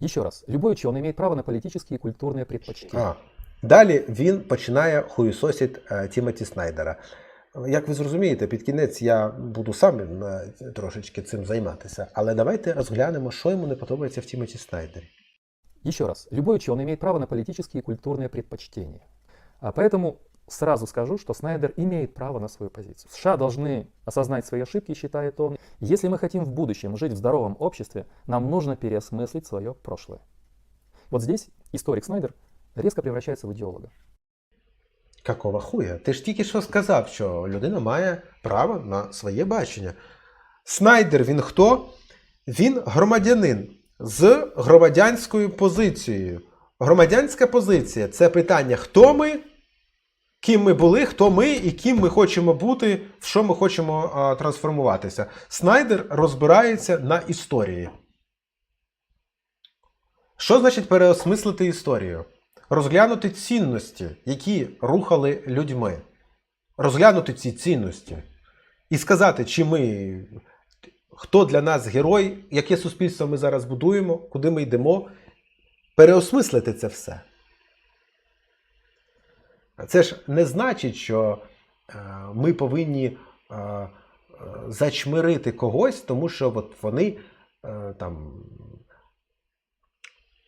Еще раз, любой ученый имеет право на политические и культурные предпочтения. А. Далі він починає хуїсосить е, Тімоті Снайдера. Як ви зрозумієте, під кінець я буду сам е, трошечки цим займатися. Але давайте розглянемо, що йому не подобається в Тімоті Снайдері. Еще раз, любой ученый имеет право на политические и культурные предпочтения. А поэтому сразу скажу, что Снайдер имеет право на свою позицию. США должны осознать свои ошибки, считает он. Если мы хотим в будущем жить в здоровом обществе, нам нужно переосмыслить свое прошлое. Вот здесь историк Снайдер резко превращается в идеолога. Какого хуя? Ти ж тільки що сказав, що людина має право на своє бачення. Снайдер він хто? Він громадянин з громадянською позицією. Громадянська позиція це питання, хто ми, ким ми були, хто ми і ким ми хочемо бути, в що ми хочемо а, трансформуватися. Снайдер розбирається на історії. Що значить переосмислити історію? Розглянути цінності, які рухали людьми. Розглянути ці цінності. І сказати, чи ми, хто для нас герой, яке суспільство ми зараз будуємо, куди ми йдемо. Переосмислити це все. Це ж не значить, що е, ми повинні е, е, зачмирити когось, тому що от вони там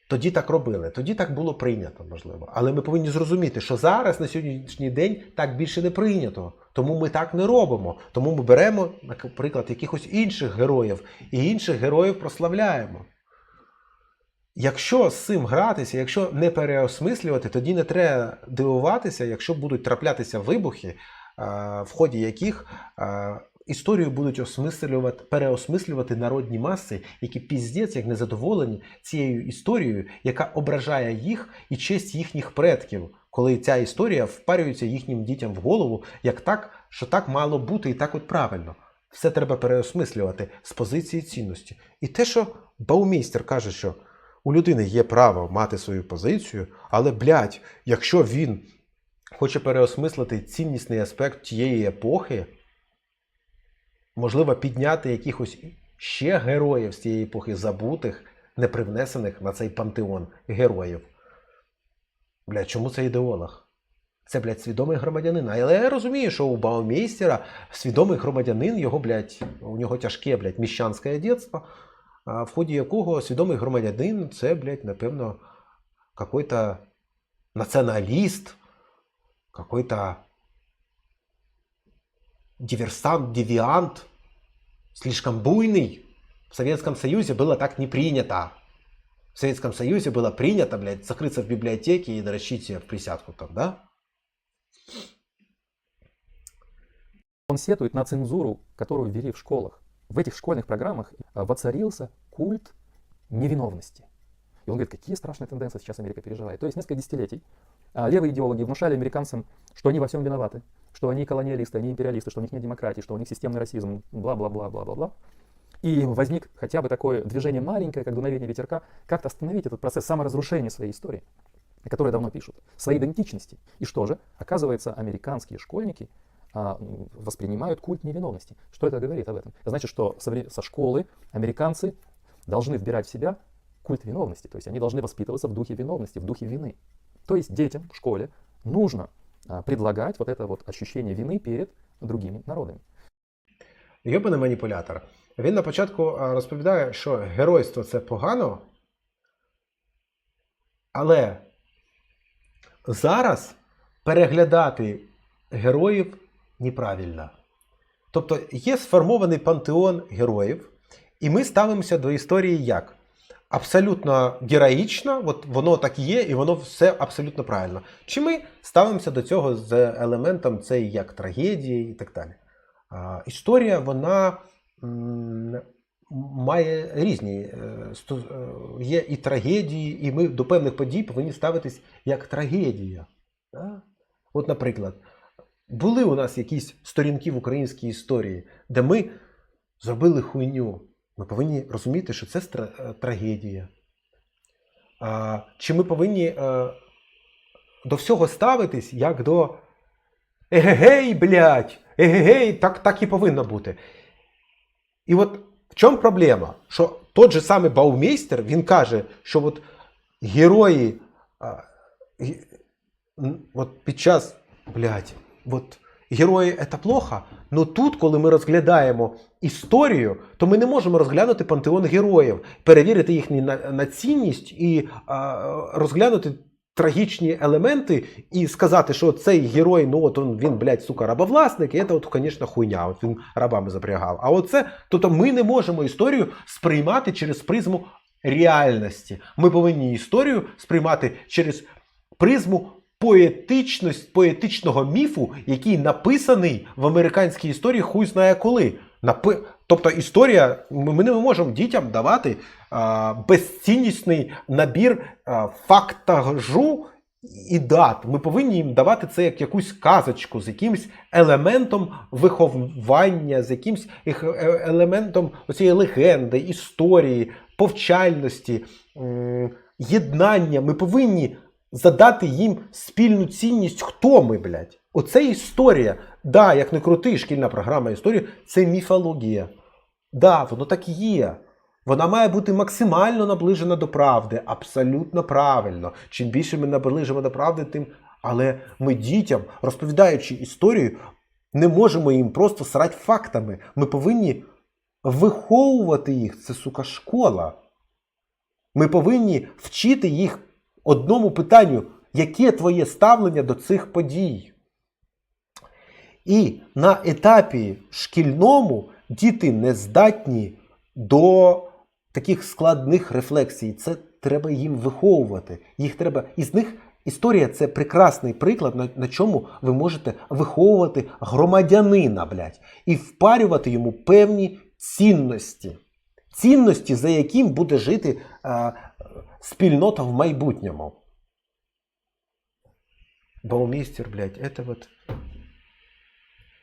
тоді так робили, тоді так було прийнято, можливо. Але ми повинні зрозуміти, що зараз на сьогоднішній день так більше не прийнято. Тому ми так не робимо. Тому ми беремо, наприклад, якихось інших героїв і інших героїв прославляємо. Якщо з цим гратися, якщо не переосмислювати, тоді не треба дивуватися, якщо будуть траплятися вибухи, в ході яких історію будуть осмислювати, переосмислювати народні маси, які піздець як незадоволені цією історією, яка ображає їх і честь їхніх предків, коли ця історія впарюється їхнім дітям в голову, як так, що так мало бути і так от правильно. Все треба переосмислювати з позиції цінності. І те, що Баумейстер каже, що у людини є право мати свою позицію, але, блядь, якщо він хоче переосмислити ціннісний аспект тієї епохи, можливо, підняти якихось ще героїв з тієї епохи забутих, не привнесених на цей пантеон героїв. Блядь, чому це ідеолог? Це, блядь, свідомий громадянин. Але я розумію, що у Баумейстера свідомий громадянин, його, блядь, у нього тяжке, блядь, міщанське дитинство, а в ході якого свідомий громадянин це, блядь, напевно, какой-то націоналіст, какой-то диверсант, девиант, слишком буйный. В Советском Союзе было так не принято. В Советском Союзе было принято, блядь, закрыться в библиотеке и дрочить себе в присядку там, да? Он сетует на цензуру, которую ввели в школах. В этих школьных программах э, воцарился культ невиновности. И он говорит, какие страшные тенденции сейчас Америка переживает. То есть несколько десятилетий а, левые идеологи внушали американцам, что они во всем виноваты, что они колониалисты, они империалисты, что у них нет демократии, что у них системный расизм, бла-бла-бла-бла-бла-бла. И возник хотя бы такое движение маленькое, как дуновение ветерка, как-то остановить этот процесс саморазрушения своей истории, о давно пишут, своей идентичности. И что же? Оказывается, американские школьники воспринимают культ невиновности. Что это говорит об этом? Это значит, что со, вре- со школы американцы должны вбирать в себя культ виновности. То есть они должны воспитываться в духе виновности, в духе вины. То есть детям в школе нужно а, предлагать вот это вот ощущение вины перед другими народами. Йобаний маніпулятор. Він на початку а, розповідає, що геройство це погано. Але зараз переглядати героїв неправильно. Тобто є сформований пантеон героїв, і ми ставимося до історії як? Абсолютно героїчно, от воно так є, і воно все абсолютно правильно. Чи ми ставимося до цього з елементом цей як трагедії і так далі. А, історія, вона має різні. е, е, Є і трагедії, і ми до певних подій повинні ставитись як трагедія. Да? От, наприклад, були у нас якісь сторінки в українській історії, де ми зробили хуйню. Ми повинні розуміти, що це е, трагедія. А, чи ми повинні е, до всього ставитись як до егегей, блядь, егегей, так, так і повинно бути. І от в чому проблема? Що тот же самий Баумейстер, він каже, що от герої а, от під час, блядь, от герої це плохо, але тут, коли ми розглядаємо історію, то ми не можемо розглянути пантеон героїв, перевірити їхню на, на цінність і а, розглянути трагічні елементи і сказати, що цей герой, ну от він, він блядь, сука, рабовласник, і це, звісно, хуйня. От він рабами запрягав. А оце, тобто ми не можемо історію сприймати через призму реальності. Ми повинні історію сприймати через призму поетичність, поетичного міфу, який написаний в американській історії хуй знає коли. Напи... Тобто історія, ми не можемо дітям давати а, безціннісний набір а, фактажу і дат. Ми повинні їм давати це як якусь казочку з якимось елементом виховання, з якимось е- елементом цієї легенди, історії, повчальності, єднання. Ми повинні задати їм спільну цінність, хто ми, блядь. Оце історія. Да, як не крути, шкільна програма історії це міфологія. Да, воно так і є. Вона має бути максимально наближена до правди, абсолютно правильно. Чим більше ми наближимо до правди, тим. Але ми дітям, розповідаючи історію, не можемо їм просто срати фактами. Ми повинні виховувати їх. Це сука школа. Ми повинні вчити їх одному питанню, яке твоє ставлення до цих подій. І на етапі шкільному діти не здатні до таких складних рефлексій. Це треба їм виховувати. Їх треба із них. Історія це прекрасний приклад, на, на чому ви можете виховувати громадянина, блядь, і впарювати йому певні цінності. Цінності, за яким буде жити а, спільнота в майбутньому. Баумістер, блядь, это вот.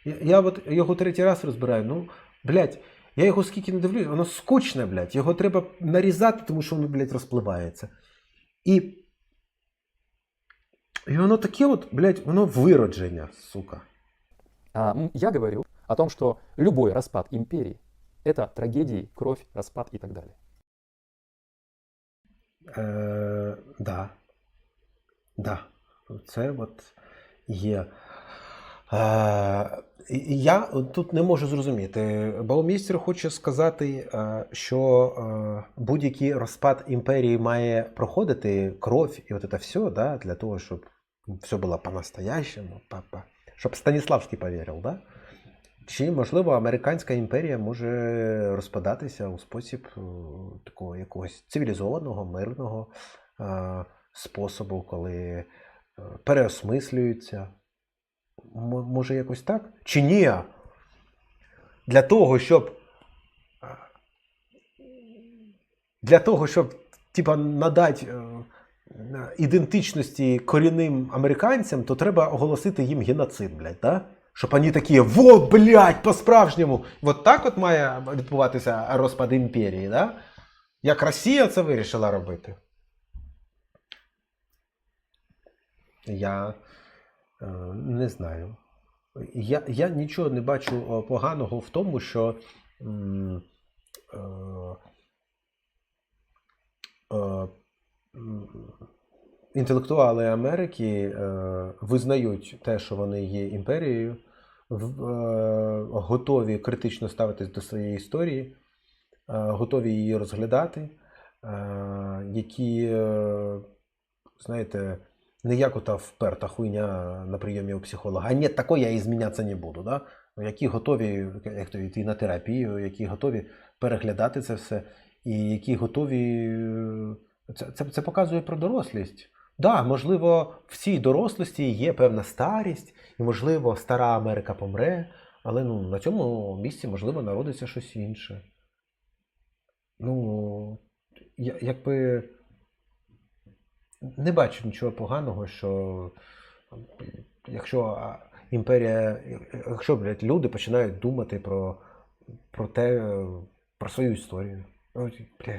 Я, я от його третій раз розбираю. Ну, блядь, я його скільки не дивлюсь, воно скучне, блядь. Його треба нарізати, тому що воно, блядь, розпливається. І. І воно таке от, блядь, воно виродження, сука. А, м, я говорю о том, что любой распад империи – это трагедии, кровь, распад и так далее. Е, да. Да. Це от є. Е, я тут не можу зрозуміти. Баумістер хоче сказати, е, що е, будь-який розпад імперії має проходити кров і от це все, да, для того, щоб все було по-настоящему, по- щоб Станіславський повірив, да? Чи, можливо, американська імперія може розпадатися у спосіб е, такого якогось цивілізованого, мирного е, способу, коли е, переосмислюються. Може, якось так? Чи ні? Для того, щоб. Для того, щоб типа, надати ідентичності корінним американцям, то треба оголосити їм геноцид, блядь, да? Щоб вони такі, во, блядь, по-справжньому. От так от має відбуватися розпад імперії, да? Як Росія це вирішила робити. Я е, не знаю. Я, я нічого не бачу е, поганого в тому, що е, е, інтелектуали Америки е, визнають те, що вони є імперією, е, готові критично ставитись до своєї історії, е, готові її розглядати, які, знаєте, не як ота вперта хуйня на прийомі у психолога. А ні, такої я і змінятися не буду. Да? Які готові як то, йти на терапію, які готові переглядати це все, і які готові. Це, це, це показує про дорослість. Да, можливо, в цій дорослості є певна старість, і, можливо, стара Америка помре, але ну, на цьому місці, можливо, народиться щось інше. Ну, я, якби не бачу нічого поганого, що якщо імперія, якщо блядь, люди починають думати про, про те, про свою історію. Блядь.